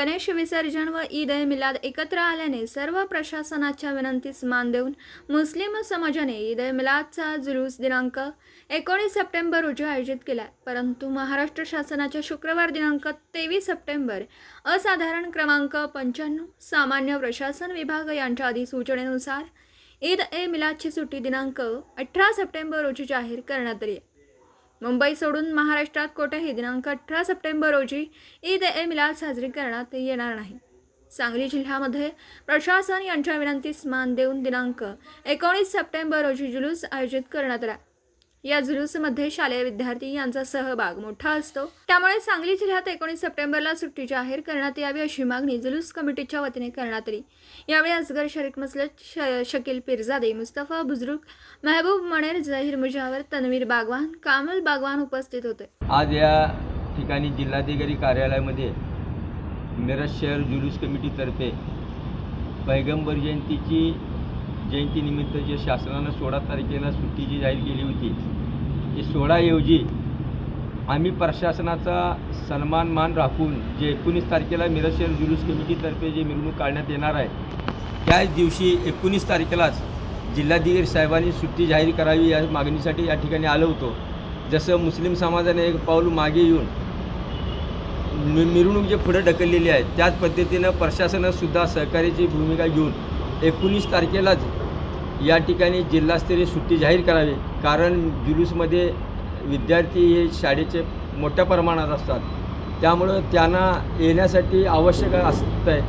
गणेश विसर्जन व ईद ए मिलाद एकत्र आल्याने सर्व प्रशासनाच्या विनंतीस मान देऊन मुस्लिम समाजाने ईद ए मिलादचा जुलूस दिनांक एकोणीस सप्टेंबर रोजी आयोजित केला. परंतु महाराष्ट्र शासनाच्या शुक्रवार दिनांक तेवीस सप्टेंबर असाधारण क्रमांक पंच्याण्णव सामान्य प्रशासन विभाग यांच्या अधिसूचनेनुसार ईद ए मिलादची सुट्टी दिनांक अठरा सप्टेंबर रोजी जाहीर करण्यात आली मुंबई सोडून महाराष्ट्रात कोठेही दिनांक अठरा सप्टेंबर रोजी ईद ए मिलाद साजरी करण्यात येणार नाही. सांगली जिल्ह्यामध्ये प्रशासन यांच्या विनंतीस मान देऊन दिनांक एकोणीस सप्टेंबर रोजी जुलूस आयोजित करण्यात आला. या जुलूसमध्ये शालेय विद्यार्थी यांचा सहभाग मोठा असतो. त्यामुळे सांगली जिल्ह्यात एकोणीस सप्टेंबरला सुट्टी जाहीर करण्यात यावी अशी मागणी जुलूस कमिटीच्या वतीने करण्यात आली. यावेळी असगर शरीफ मसलत श शकील पिरजादे मुस्तफा बुजुर्ग महबूब मणेर जहीर मुजावर तन्वीर बागवान कामल बागवान उपस्थित होते. आज या ठिकाणी जिल्हाधिकारी कार्यालयामध्ये मिरज शहर जुलूस कमिटीतर्फे पैगंबर जयंतीची जयंतीनिमित्त जे शासनानं सोळा तारखेला सुट्टी जी जाहीर केली होती ती सोळाऐवजी आम्ही प्रशासनाचा सन्मान मान राखून जे एकोणीस तारखेला मिरज शहर जुलूस कमिटीतर्फे जे मिरवणूक काढण्यात येणार आहे त्याच दिवशी एकोणीस तारखेलाच जिल्हाधिकारी साहेबांनी सुट्टी जाहीर करावी या मागणीसाठी या ठिकाणी आलो होतो. जसं मुस्लिम समाजाने एक पाऊल मागे येऊन मि मिरवणूक जे पुढे ढकललेली आहे त्याच पद्धतीनं प्रशासनसुद्धा सहकार्याची भूमिका घेऊन एकोणीस तारखेलाच या ठिकाणी जिल्हास्तरीय सुट्टी जाहीर करावी. कारण जुलूसमध्ये विद्यार्थी हे शाळेचे मोठ्या प्रमाणात असतात. त्यामुळं त्यांना येण्यासाठी आवश्यक असतं आहे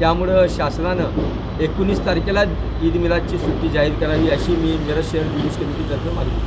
त्यामुळं शासनानं एकोणीस तारखेला ईद मिलादची सुट्टी जाहीर करावी अशी मी मिरज शहर जुलूस कमिटीतर्फे मागणी